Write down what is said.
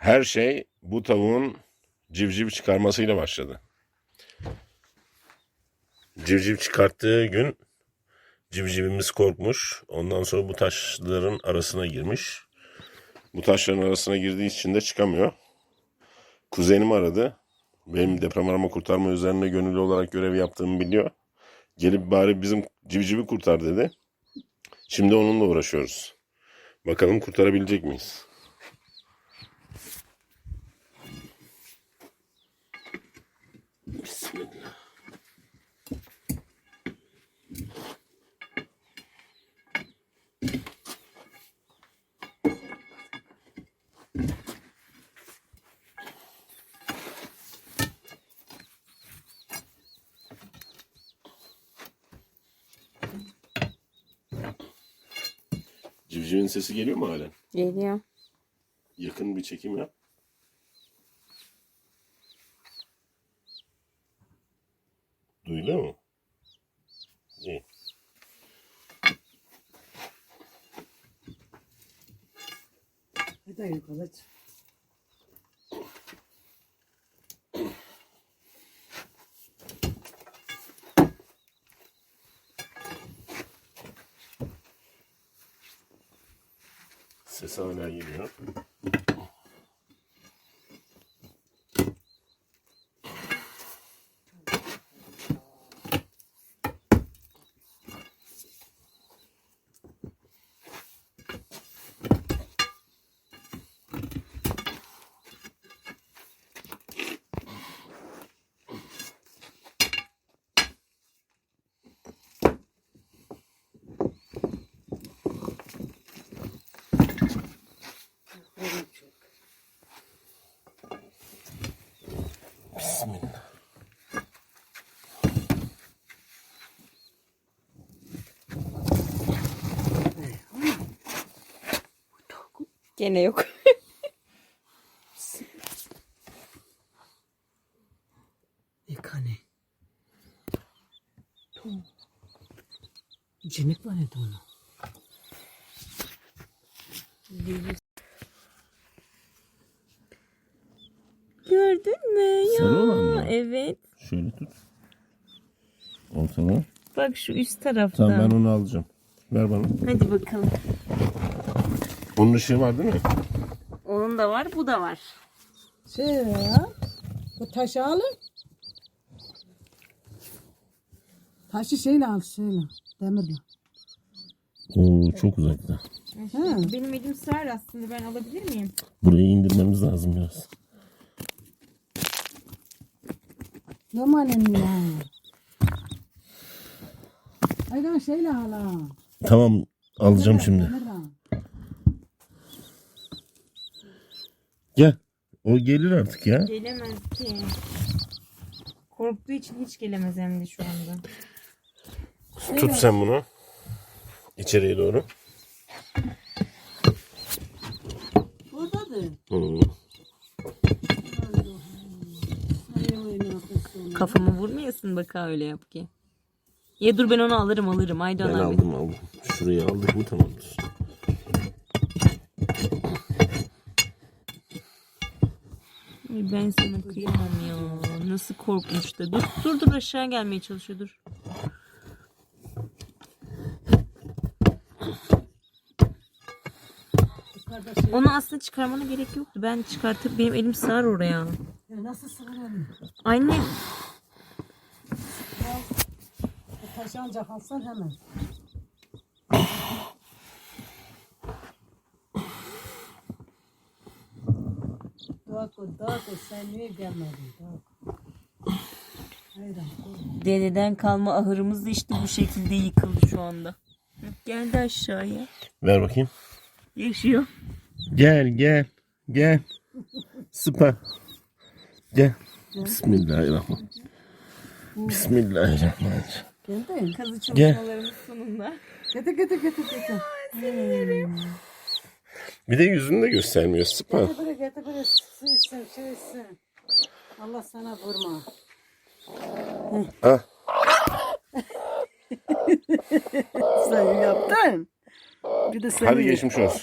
Her şey bu tavuğun civciv çıkarmasıyla başladı. Civciv çıkarttığı gün civcivimiz korkmuş. Ondan sonra bu taşların arasına girmiş. Bu taşların arasına girdiği için de çıkamıyor. Kuzenim aradı. Benim deprem arama kurtarma üzerine gönüllü olarak görev yaptığımı biliyor. Gelip bari bizim civcivi kurtar dedi. Şimdi onunla uğraşıyoruz. Bakalım kurtarabilecek miyiz? Bismillah. Civcivin sesi geliyor mu halen? Geliyor. Yakın bir çekim yap. Duyuluyor mu? İyi. Hadi yukarı. Ses hala geliyor. Bismillah. Gene yok. Yıkane. Cinik var ya onu. Mü ya? Sarı olan mı? Evet. Şöyle tut. Ortada. Bak şu üst tarafta. Tamam ben onu alacağım. Ver bana. Hadi bakalım. Onun ışığı var değil mi? Onun da var, bu da var. Şey ya. Bu taşı alın. Taşı şeyle al şeyle. Demirle. Oo çok uzakta. Ha. Benim elim sığar aslında ben alabilir miyim? Burayı indirmemiz lazım biraz. Yamanın ya. Aydan şeyle al ha. Tamam alacağım şimdi. Gel. O gelir artık ya. Gelemez ki. Korktuğu için hiç gelemez hem de şu anda. Tut sen bunu. İçeriye doğru. Buradadır. Hı. Kafamı vurmayasın bak ha öyle yap ki. Ya dur ben onu alırım alırım. Aydan Ben abi. aldım aldım. Şurayı aldık mı tamamdır. Ay ben sana kıyamam ya. Nasıl korkmuş da. Dur dur dur aşağı gelmeye çalışıyor dur. Yukarıda şey. Onu aslında çıkarmana gerek yoktu. Ben çıkartıp benim elim sığar oraya. Ya nasıl sığıralım? Anne taşı ancak alsan hemen. Dua koy. Sen niye gelmedin? Hayran koy. dededen kalma ahırımız da işte bu şekilde yıkıldı şu anda. Geldi aşağıya. Ver bakayım. Yaşıyor. Gel gel. Gel. Süper. Gel. Bismillahirrahmanirrahim. Bismillahirrahmanirrahim. Geldin. Kazı çalışmalarımız sonunda. Getir getir getir getir. Bir de yüzünü de göstermiyor. Süper. Getir buraya getir buraya. Su içsin şey içsin. Allah sana vurma. Ah. Sen yaptın. Bir de sen Hadi geçmiş olsun.